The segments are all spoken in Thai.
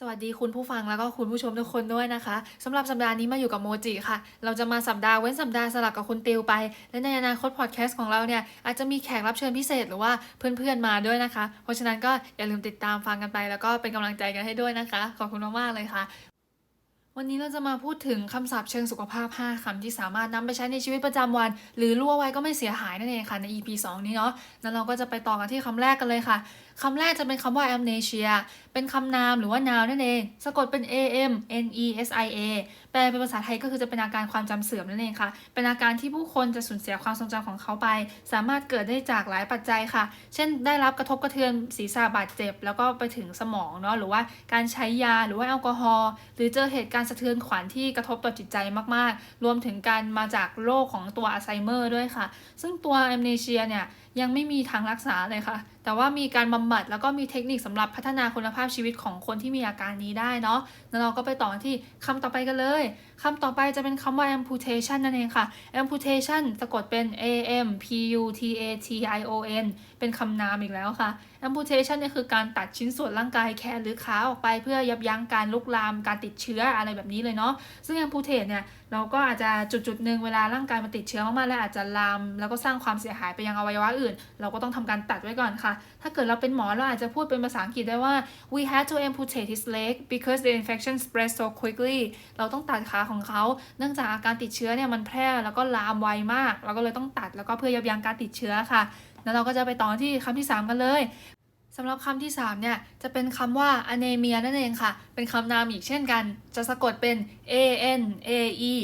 สวัสดีคุณผู้ฟังแล้วก็คุณผู้ชมทุกคนด้วยนะคะสำหรับสัปดาห์นี้มาอยู่กับโมจิค่ะ เราจะมาสัปดาห์เว้นสัปดาห์สลับกับคุณติวไป และในอนาคตพอดแคสต์ของเราเนี่ยอาจจะมีแขกรับเชิญพิเศษหรือว่าเพื่อนๆมาด้วยนะคะ เพราะฉะนั้นก็อย่าลืมติดตามฟังกันไป แล้วก็เป็นกำลังใจกันให้ด้วยนะคะ ขอบคุณมากๆเลยค่ะ วันนี้เราจะมาพูดถึงคำศัพท์เชิงสุขภาพ 5 คำที่สามารถนำไปใช้ในชีวิตประจำวัน หรือรั่วไว้ก็ไม่เสียหายนั่นเองค่ะ ใน EP 2 นี้เนาะแล้วเราก็จะไปต่อกันที่คำแรกกันเลยค่ะ คำแรกจะเป็นคำว่า amnesia เป็นคำนามหรือว่านาวนั่นเอง สะกดเป็น a m n e s i a แปลเป็นภาษาไทยก็คือจะเป็นอาการความจำเสื่อมนั่นเองค่ะ เป็นอาการที่ผู้คนจะสูญเสียความทรงจำของเขาไป สามารถเกิดได้จากหลายปัจจัยค่ะ เช่น ได้รับกระทบกระเทือนศีรษะบาดเจ็บ แล้วก็ไปถึงสมองเนาะหรือว่าการใช้ยาหรือว่าแอลกอฮอล์หรือเจอเหตุการณ์สะเทือนขวัญที่กระทบต่อจิตใจมากๆ รวมถึงการมาจากโรคของตัวอัลไซเมอร์ด้วยค่ะ ซึ่งตัวแอมเนเชียเนี่ยยังไม่มีทางรักษาเลยค่ะแต่ว่ามีการบำบัดแล้วก็มีเทคนิคสำหรับพัฒนาคุณภาพชีวิตของคนที่มีอาการนี้ได้เนาะแล้วเราก็ไปต่อที่คำต่อไปกันเลยคำต่อไปจะเป็นคำว่า amputation นั่นเองค่ะ amputation สะกดเป็น a m p u t a t i o n เป็นคำนามอีกแล้วค่ะ amputation เนี่ยคือการตัดชิ้นส่วนร่างกายแขนหรือขาออกไปเพื่อยับยั้งการลุกลามการติดเชื้ออะไรแบบนี้เลยเนาะซึ่ง amputate เนี่ยเราก็อาจจะจุดจุดหนึ่งเวลาร่างกายมันติดเชื้อมากๆแล้วอาจจะลาม แล้วก็สร้างความเสียหายไปยังอวัยวะอื่น เราก็ต้องทำการตัดไว้ก่อนค่ะถ้าเกิดเราเป็นหมอเราอาจจะพูดเป็นภาษาอังกฤษได้ว่า we had to amputate his leg because the infection spread so quickly เราต้องตัดขาของเขา เนื่องจากอาการติดเชื้อเนี่ยมันแพร่แล้วก็ลามไวมาก เราก็เลยต้องตัดแล้วก็เพื่อยับยั้งการติดเชื้อค่ะ แล้วเราก็จะไปต่อที่คำที่ 3 กันเลย สำหรับคำที่ 3 เนี่ย จะเป็นคำว่า anemia นั่นเองค่ะ เป็นคำนามอีกเช่นกัน จะสะกดเป็น a n a e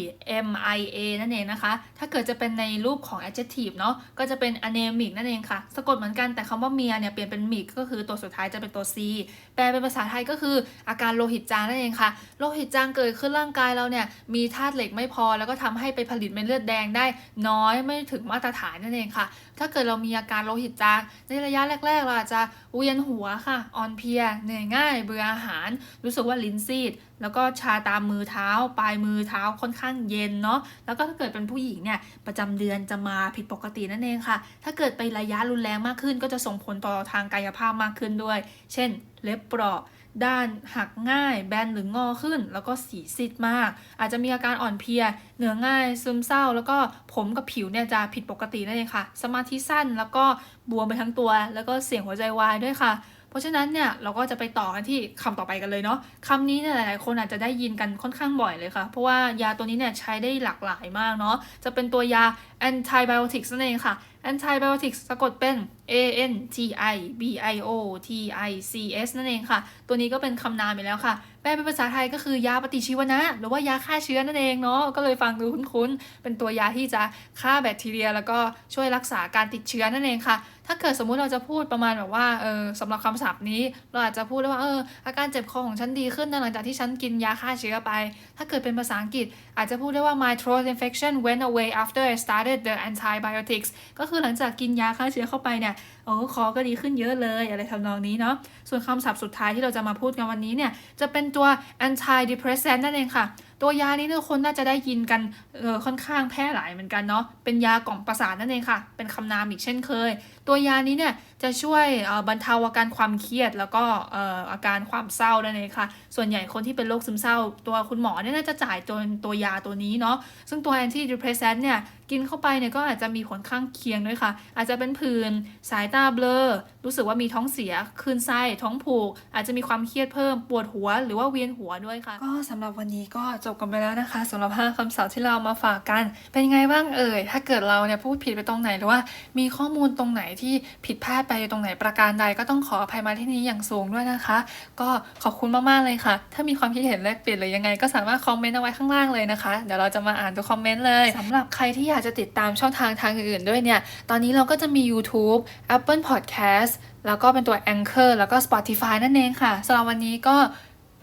m i a นั่นเองนะคะ ถ้าเกิดจะเป็นในรูปของ adjective เนาะก็จะเป็น anemic นั่นเองค่ะ สะกดเหมือนกันแต่คำว่าเมียเนี่ยเปลี่ยนเป็น mic ก็คือตัวสุดท้ายจะเป็นตัว c แปลเป็นภาษาไทยก็คืออาการโลหิตจางนั่นเองค่ะ โลหิตจางเกิดขึ้นร่างกายเราเนี่ยมีธาตุเหล็กไม่พอ แล้วก็ทำให้ไปผลิตเม็ดเลือดแดงได้น้อยไม่ถึงมาตรฐานนั่นเองค่ะ ถ้าเกิดเรามีอาการโลหิตจางในระยะแรกๆเราอาจจะเวียนหัวค่ะอ่อนเพลียเหนื่อยง่าย เบื่ออาหาร รู้สึกว่าลิ้นซีด แล้วก็ชาตามมือเท้า ปลายมือเท้าค่อนข้างเย็นเนาะแล้วก็ถ้าเกิดเป็นผู้หญิงเนี่ยประจำเดือนจะมาผิดปกตินั่นเองค่ะ ถ้าเกิดไประยะรุนแรงมากขึ้น ก็จะส่งผลต่อทางกายภาพมากขึ้นด้วย เช่น เล็บเปราะด้านหักง่ายแบนหรืองอขึ้น แล้วก็สีซีดมาก อาจจะมีอาการอ่อนเพลีย เหนื่อยง่ายซึมเศร้า แล้วก็ผมกับผิวเนี่ยจะผิดปกตินั่นเองค่ะ สมาธิสั้นแล้วก็บวมไปทั้งตัว แล้วก็เสี่ยงหัวใจวายด้วยค่ะ เพราะฉะนั้นเนี่ยเราก็จะไปต่อกันที่คำต่อไปกันเลยเนาะคำนี้เนี่ยหลายๆคนอาจจะได้ยินกันค่อนข้างบ่อยเลยค่ะ เพราะว่ายาตัวนี้เนี่ยใช้ได้หลากหลายมากเนาะจะเป็นตัวยา antibiotics นั่นเองค่ะ antibiotics สะกดเป็น a n t i b i o t i c s นั่นเองค่ะ ตัวนี้ก็เป็นคำนามไปแล้วค่ะ ลเป็นภาษาไทยก็คือยาปฏิชีวนะ หรือว่ายาฆ่าเชื้อนั่นเองเนาะก็เลยฟังดูคุ้นๆ เป็นตัวยาที่จะฆ่าแบคทีเรีย แล้วก็ช่วยรักษาการติดเชื้อนั่นเองค่ะ ถ้าเกิดสมมุติเราจะพูดประมาณแบบว่าเออสำหรับคำศัพท์นี้ เราอาจจะพูดได้ว่าเอออาการเจ็บคอของฉันดีขึ้นนะหลังจากที่ฉันกินยาฆ่าเชื้อไป ถ้าเกิดเป็นภาษาอังกฤษ อาจจะพูดได้ว่า my throat infection went away after I started the antibiotics ก็คือหลังจากกินยาฆ่าเชื้อเข้าไปเนี่ย เออคอก็ดีขึ้นเยอะเลยอะไรทำนองนี้เนาะส่วนคำศัพท์สุดท้ายที่เราจะมาพูดกันวันนี้เนี่ยจะเป็นตัว antidepressant นั่นเองค่ะ ตัวยานี้ทุกคนน่าจะได้ยินกันเออค่อนข้างแพร่หลายเหมือนกันเนาะเป็นยากล่อมประสาทนั่นเองค่ะ เป็นคำนามอีกเช่นเคย ตัวยานี้เนี่ยจะช่วยออบรรเทาอาการความเครียด แล้วก็ออาการความเศร้านั่นเองค่ะ ส่วนใหญ่คนที่เป็นโรคซึมเศร้า ตัวคุณหมอเนี่ยน่าจะจ่ายตัวตัวยาตัวนี้เนาะซึ่งตัว antidepressant เนี่ยกินเข้าไปเนี่ยก็อาจจะมีผลข้างเคียงด้วยค่ะ อาจจะเป็นผื่นสายตาเบลอ รู้สึกว่ามีท้องเสียคลื่นไส้ท้องผูก อาจจะมีความเครียดเพิ่มปวดหัว หรือว่าเวียนหัวด้วยค่ะ ก็สำหรับวันนี้ก็จบกันไปแล้วนะคะสำหรับ 5คำศัพท์ที่เรามาฝากกัน เป็นไงบ้างเอ่ย ถ้าเกิดเราเนี่ยพูดผิดไปตรงไหนหรือว่า มีข้อมูลตรงไหนที่ผิดพลาดไปตรงไหนประการใดก็ต้องขออภัยมาที่นี้อย่างสูงด้วยนะคะ ก็ขอบคุณมากๆเลยค่ะ ถ้ามีความคิดเห็นแลกเปลี่ยนหรือยังไง ก็สามารถคอมเมนต์เอาไว้ข้างล่างเลยนะคะเดี๋ยวเราจะมาอ่านทุกคอมเมนต์เลยสำหรับใครที่อยากจะติดตามช่องทางทางอื่นๆด้วยเนี่ยตอนนี้เราก็จะมี YouTube Apple Podcast แล้วก็เป็นตัว Anchor แล้วก็ Spotify นั่นเองค่ะสำหรับวันนี้ก็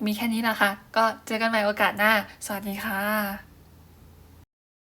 มีแค่นี้นะคะก็เจอกันใหม่โอกาสหน้า สวัสดีค่ะ